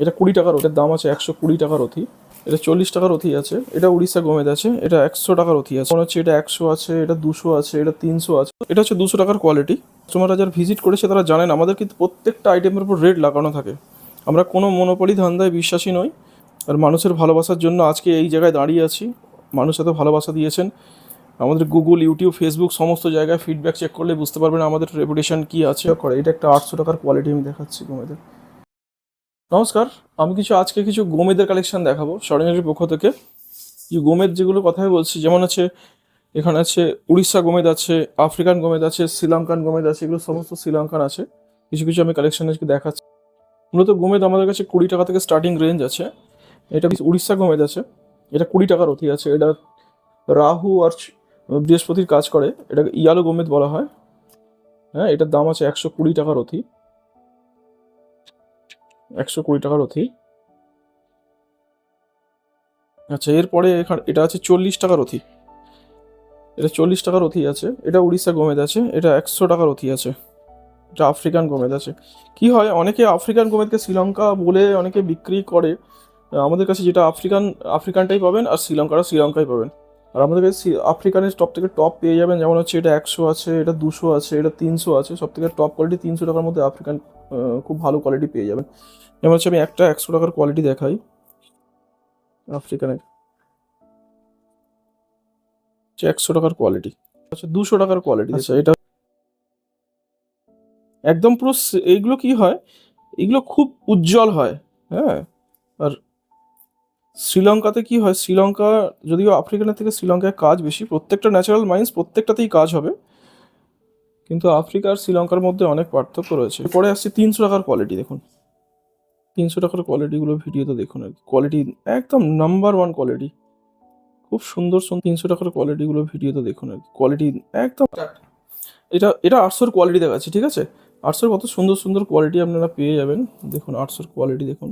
এটা কুড়ি টাকার ওটার দাম আছে একশো কুড়ি টাকার অথি এটা চল্লিশ টাকার অথি আছে। এটা উড়িষ্যা গোমেদ আছে। এটা একশো টাকার অথি আছে। মনে হচ্ছে এটা একশো আছে, এটা দুশো আছে, এটা তিনশো আছে। এটা হচ্ছে দুশো টাকার কোয়ালিটি কাস্টমাররা যারা ভিজিট করেছে তারা জানেন, আমাদের কিন্তু প্রত্যেকটা আইটেমের উপর রেট লাগানো থাকে। আমরা কোনো মনোপলি ধান্দায় বিশ্বাসী নই। আর মানুষের ভালোবাসার জন্য আজকে এই জায়গায় দাঁড়িয়ে আছি। মানুষ এত ভালোবাসা দিয়েছেন। আমাদের গুগল ইউটিউব ফেসবুক সমস্ত জায়গায় ফিডব্যাক চেক করলে বুঝতে পারবেন আমাদের রেপুটেশন কী আছে। করে এটা একটা আটশো টাকার কোয়ালিটি আমি দেখাচ্ছি গোমেদের নমস্কার, আমি কিছু আজকে কিছু গোমেদের কালেকশন দেখাবো সরেঞ্জের পক্ষ থেকে। যে গোমেদ যেগুলো কথাই বলছি, যেমন আছে, এখানে আছে উড়িষ্যা গোমেদ আছে, আফ্রিকান গোমেদ আছে, শ্রীলঙ্কান গোমেদ আছে, এগুলো সমস্ত শ্রীলঙ্কান আছে। কিছু কিছু আমি কালেকশন আজকে দেখাচ্ছি। মূলত গোমেদ আমাদের কাছে কুড়ি টাকা থেকে স্টার্টিং রেঞ্জ আছে। এটা উড়িষ্যা গোমেদ আছে। এটা কুড়ি টাকার অতি আছে। এটা রাহু আর বৃহস্পতির কাজ করে। এটাকে ইয়ালো গোমেদ বলা হয়। হ্যাঁ এটার দাম আছে একশো কুড়ি টাকার অতি একশো কুড়ি টাকার অতি আচ্ছা এরপরে এখানে, এটা আছে চল্লিশ টাকার অথি এটা চল্লিশ টাকার অথি আছে। এটা উড়িষ্যা গোমেদ আছে। এটা একশো টাকার অথি আছে। এটা আফ্রিকান গোমেদ আছে। কি হয়, অনেকে আফ্রিকান গোমেদকে শ্রীলঙ্কা বলে অনেকে বিক্রি করে। আমাদের কাছে যেটা আফ্রিকান, আফ্রিকানটাই পাবেন আর শ্রীলঙ্কাটা শ্রীলঙ্কাই পাবেন। আর আমাদের কাছে আফ্রিকানের টপ থেকে টপ পেয়ে যাবেন। যেমন হচ্ছে এটা একশো আছে, এটা দুশো আছে, এটা তিনশো আছে। সব থেকে টপ কোয়ালিটি তিনশো টাকার মধ্যে আফ্রিকান খুব ভালো কোয়ালিটি পেয়ে যাবেন। যেমন হচ্ছে আমি একটা একশো টাকার কোয়ালিটি দেখাই। আফ্রিকানের। একশো টাকার কোয়ালিটি আচ্ছা দুশো টাকার কোয়ালিটি আচ্ছা। এটা একদম পুরো এইগুলো কি হয়? এগুলো খুব উজ্জ্বল হয় হ্যাঁ? আর শ্রীলঙ্কাতে কি হয়? শ্রীলঙ্কা যদিও আফ্রিকানের থেকে শ্রীলঙ্কায় কাজ বেশি প্রত্যেকটা ন্যাচারাল মাইন্স প্রত্যেকটাতেই কাজ হবে। কিন্তু আফ্রিকা আর শ্রীলঙ্কার মধ্যে অনেক পার্থক্য রয়েছে। পরে আসছে তিনশো টাকার কোয়ালিটি দেখুন। তিনশো টাকার কোয়ালিটিগুলো ভিডিওতে দেখুন। আর কোয়ালিটি একদম নাম্বার ওয়ান কোয়ালিটি খুব সুন্দর সুন্দর তিনশো টাকার কোয়ালিটিগুলো ভিডিওতে দেখুন। আর কোয়ালিটি একদম এটা এটা আটশোর কোয়ালিটি দেখাচ্ছে, ঠিক আছে? আটশোর কত সুন্দর সুন্দর কোয়ালিটি আপনারা পেয়ে যাবেন। দেখুন, আটশোর কোয়ালিটি দেখুন।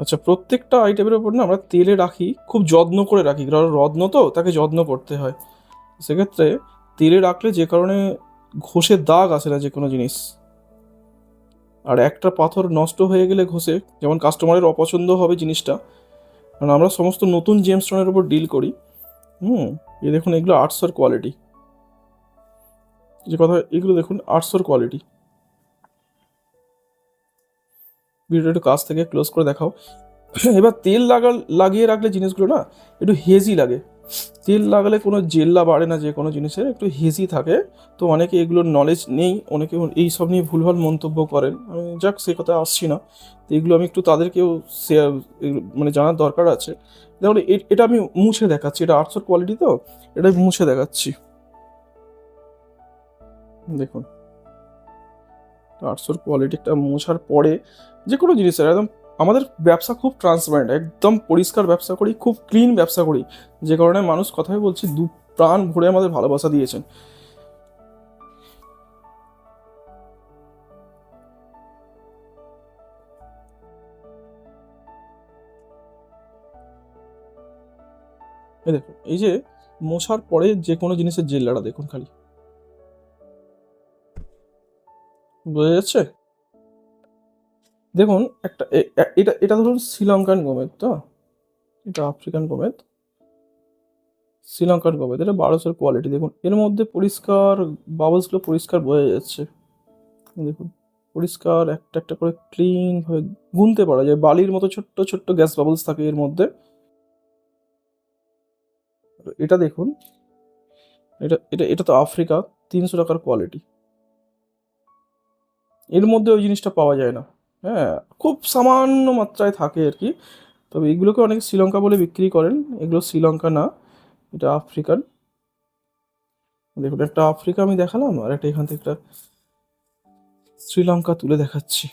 আচ্ছা প্রত্যেকটা আইটেমের উপর না আমরা তেলে রাখি, খুব যত্ন করে রাখি, কারণ রত্ন তো, তাকে যত্ন করতে হয়। সেক্ষেত্রে তেলে রাখলে যে কারণে ঘষে দাগ আসে না যে কোনো জিনিস। আর একটা পাথর নষ্ট হয়ে গেলে ঘষে, যেমন কাস্টমারের অপছন্দ হবে জিনিসটা, কারণ আমরা সমস্ত নতুন জেমস্টোনের উপর ডিল করি। হুম, এই দেখুন, এগুলো আটশোর কোয়ালিটি যে কথা, এগুলো দেখুন আটশোর কোয়ালিটি ভিডিওটা একটু কাছ থেকে ক্লোজ করে দেখাও। এবার তেল লাগা লাগিয়ে রাখলে জিনিসগুলো না একটু হেজি লাগে। তেল লাগালে কোনো জেল্লা বাড়ে না যে কোনো জিনিসের, একটু হেজি থাকে। তো অনেকে এগুলোর নলেজ নেই, অনেকে এই সব নিয়ে ভুলভাল মন্তব্য করেন। আমি যাক, সে কথা আসছি না। তো এগুলো আমি একটু তাদেরকেও শেয়ার মানে জানার দরকার আছে। এ- এটা আমি মুছে দেখাচ্ছি। এটা আটশোর কোয়ালিটি তো? এটা মুছে দেখাচ্ছি। দেখুন। আটশোর কোয়ালিটিটা মোছার পরে যে কোনো জিনিসের, একদম আমাদের ব্যবসা খুব ট্রান্সপারেন্ট একদম পরিষ্কার ব্যবসা করি, খুব ক্লিন ব্যবসা করি। যে কারণে মানুষ কথাই বলছি, দু প্রাণ ভরে আমাদের ভালোবাসা দিয়েছেন। দেখুন, এই যে মোছার পরে যে কোনো জিনিসের জেল্লাটা দেখুন খালি। বোঝা যাচ্ছে দেখুন, একটা এটা এটা ধরুন শ্রীলঙ্কান গোমেদ তো? এটা আফ্রিকান গোমেদ। শ্রীলঙ্কান গোমেদ, এটা বারোশোর কোয়ালিটি দেখুন, এর মধ্যে পরিষ্কার বাবলসগুলো পরিষ্কার বোঝা যাচ্ছে। দেখুন, পরিষ্কার, একটা একটা করে ক্লিন ভাবে গুনতে পারা যায়। বালির মতো ছোট্ট ছোট্ট গ্যাস বাবলস থাকে এর মধ্যে। এটা দেখুন, এটা এটা এটা তো আফ্রিকা, তিনশো টাকার কোয়ালিটি এর মধ্যে ওই জিনিসটা পাওয়া যায় না। হ্যাঁ খুব সামান্য মাত্রায় থাকে আর কি। তবে এগুলোকে অনেকে শ্রীলঙ্কা বলে বিক্রি করেন। এগুলো শ্রীলঙ্কা না, এটা আফ্রিকান। দেখুন, একটা আফ্রিকা আমি দেখালাম, আর একটা এখান থেকে একটা শ্রীলঙ্কা তুলে দেখাচ্ছি।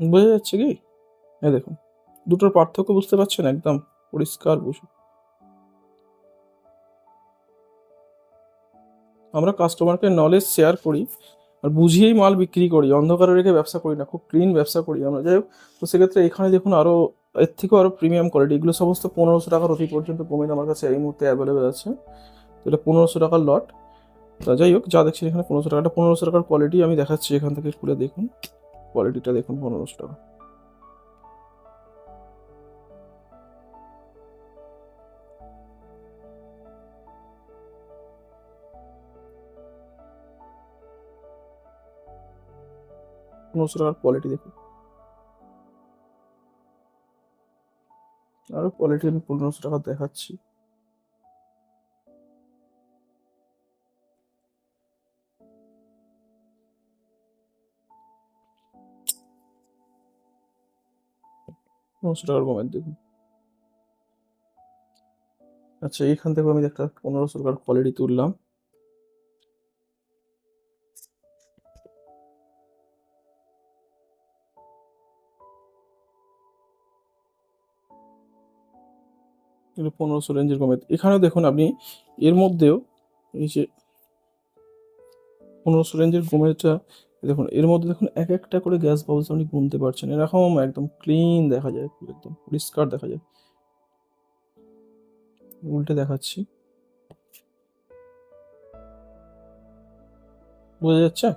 বোঝা যাচ্ছে কি? হ্যাঁ দেখুন, দুটোর পার্থক্য বুঝতে পারছেন একদম, পরিষ্কার বুঝুন। আমরা কাস্টমারকে নলেজ শেয়ার করি আর বুঝিয়েই মাল বিক্রি করি, অন্ধকারে রেখে ব্যবসা করি না, খুব ক্লিন ব্যবসা করি আমরা। যাই হোক, তো সেক্ষেত্রে এখানে দেখুন আরও এর থেকেও আরও প্রিমিয়াম কোয়ালিটি এগুলো সমস্ত পনেরোশো টাকার অতি পর্যন্ত কমে আমার কাছে এই মুহূর্তে অ্যাভেলেবেল আছে। এটা পনেরোশো টাকার লট তা যাই হোক, যা দেখছি এখানে পনেরোশো টাকাটা পনেরোশো টাকার কোয়ালিটি আমি দেখাচ্ছি এখান থেকে খুলে দেখুন। কোয়ালিটিটা দেখুন পনেরোশো টাকা। পনেরোশো টাকার কোয়ালিটি দেখুন। আরও কোয়ালিটি আমি পনেরোশো টাকা দেখাচ্ছি। পনেরোশো দেখুন। আচ্ছা এইখান থেকে আমি একটা পনেরোশো টাকার কোয়ালিটি তুললাম। এগুলো পনেরোশো রেঞ্জের কমে। এখানেও দেখুন আপনি, এর মধ্যেও এই যে পনেরোশো রেঞ্জের গোমেটা দেখুন, এর মধ্যে দেখুন এক একটা করে গ্যাস বাবলস আপনি গুনতে পারছেন। এরকম একদম ক্লিন দেখা যায় একদম পরিষ্কার দেখা যায়। উল্টে দেখাচ্ছি। বোঝা যাচ্ছে?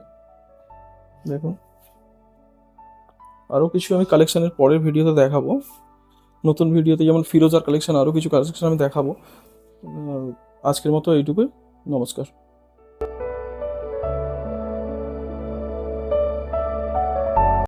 দেখুন। আরও কিছু আমি কালেকশনের পরের ভিডিওতে দেখাবো। নতুন ভিডিওতে যেমন ফিরোজার কালেকশন আরও কিছু কালেকশন আমি দেখাবো। আজকের মতো এইটুকুই। নমস্কার।